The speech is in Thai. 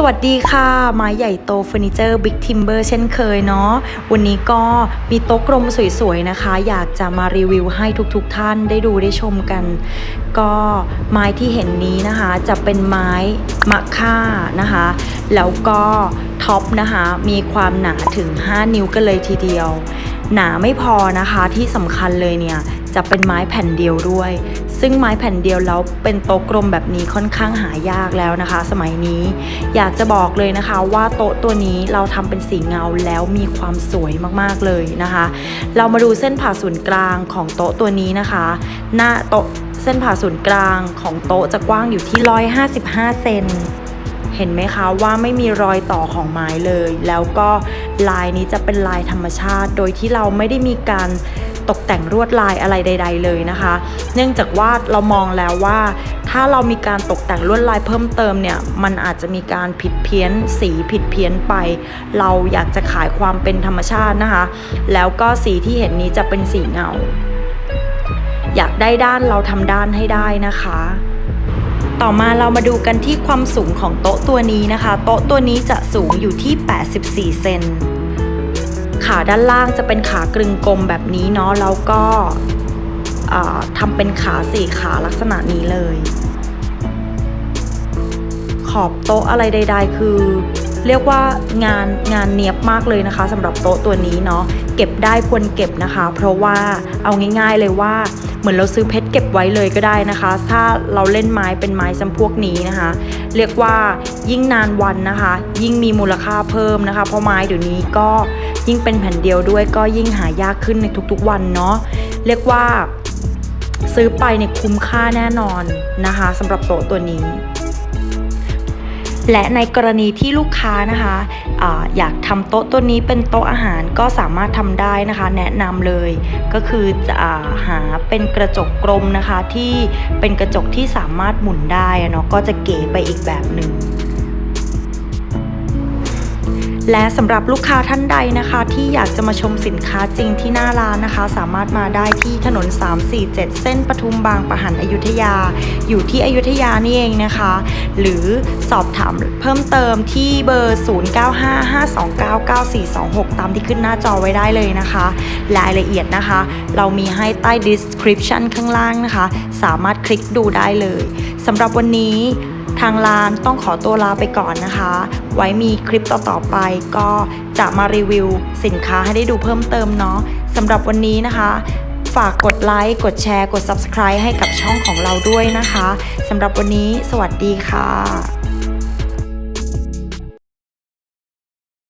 สวัสดีค่ะ ไม้ใหญ่โตเฟอร์นิเจอร์บิ๊กทิมเบอร์เช่นเคยเนาะวันนี้ก็มีโต๊ะกลมสวยๆนะคะ อยากจะมารีวิวให้ทุกๆท่านได้ดูได้ชมกัน ก็ไม้ที่เห็นนี้นะคะจะเป็นไม้มะค่านะคะ แล้วก็ท็อปนะคะมีความหนาถึง 5 นิ้วกันเลยทีเดียว หนาไม่พอนะคะที่สำคัญเลยเนี่ยจะเป็นไม้แผ่นเดียวด้วย ซึ่งไม้แผ่นเดียวแล้วเป็นโต๊ะกลมแบบนี้ค่อนข้างหายากแล้วนะคะ สมัยนี้ อยากจะบอกเลยนะคะ ว่าโต๊ะตัวนี้เราทำเป็นสีเงาแล้วมีความสวยมากๆเลยนะคะ เรามาดูเส้นผ่าศูนย์กลางของโต๊ะตัวนี้นะคะ หน้าโต๊ะเส้นผ่าศูนย์กลางของโต๊ะจะกว้างอยู่ที่ 155 เซน เห็นไหมคะว่าไม่มีรอยต่อของไม้เลย แล้วก็ลายนี้จะเป็นลายธรรมชาติ โดยที่เราไม่ได้มีการตกแต่งลวดลายอะไรใด ๆ เลยนะคะ เนื่องจากว่าเรามองแล้วว่า ถ้าเรามีการตกแต่งลวดลายเพิ่มเติมเนี่ย มันอาจจะมีการผิดเพี้ยนสีผิดเพี้ยนไป เราอยากจะขายความเป็นธรรมชาตินะคะ แล้วก็สีที่เห็นนี้จะเป็นสีเงา อยากได้ด้านเราทำด้านให้ได้นะคะ ต่อมาเรามาดูกันที่ความสูงของโต๊ะตัวนี้นะคะ โต๊ะตัวนี้จะสูงอยู่ที่ 84 เซนขาด้านล่างจะเป็นขากรึงกลมแบบนี้เนาะแล้วก็ทำเป็นขาสี่ขาลักษณะนี้เลย ขอบโต๊ะอะไรใด ๆ คือ เรียกว่างานงานเนียบมากเลยนะคะสำหรับโต๊ะตัวนี้เนาะเก็บได้ควรเก็บนะคะ เพราะว่าเอาง่าย ๆเลยว่า มือนเราซื้อเพชรเก็บไว้เลยก็ได้นะคะ ถ้าเราเล่นไม้เป็นไม้จำพวกนี้นะคะ เรียกว่ายิ่งนานวันนะคะ ยิ่งมีมูลค่าเพิ่มนะคะ เพราะไม้เดี๋ยวนี้ก็ยิ่งเป็นแผ่นเดียวด้วย ก็ยิ่งหายากขึ้นในทุกๆวันเนาะเรียกว่าซื้อไปในคุ้มค่าแน่นอนนะคะสำหรับโต๊ะตัวนี้ และในกรณีที่ลูกค้านะคะออยากทำโต๊ะตัวนี้เป็นโต๊ะอาหารก็สามารถทำได้นะคะ แนะนำเลย ก็คือจะอ่าหาเป็นกระจกกลมนะคะที่เป็นกระจกที่สามารถหมุนได้เนาะก็จะเก๋ไปอีกแบบหนึ่ง และสำหรับลูกค้าท่านใดนะคะ ที่อยากจะมาชมสินค้าจริงที่หน้าร้านนะคะ สามารถมาได้ที่ถนน 347 เส้นปทุมบางประหันอยุธยา อยู่ที่อยุธยานี่เองนะคะ หรือสอบถามเพิ่มเติมที่เบอร์ 0955299426 ตามที่ขึ้นหน้าจอไว้ได้เลยนะคะ รายละเอียดนะคะ เรามีให้ใต้ description ข้างล่างนะคะ สามารถคลิกดูได้เลยสำหรับวันนี้ทางร้านต้องขอตัวลาไปก่อนนะคะ ไว้มีคลิปต่อๆไป ก็จะมารีวิวสินค้าให้ได้ดูเพิ่มเติมเนาะสำหรับวันนี้นะคะ ฝากกดไลค์ กดแชร์ กด Subscribe ให้กับช่องของเราด้วยนะคะสำหรับวันนี้ สวัสดีค่ะ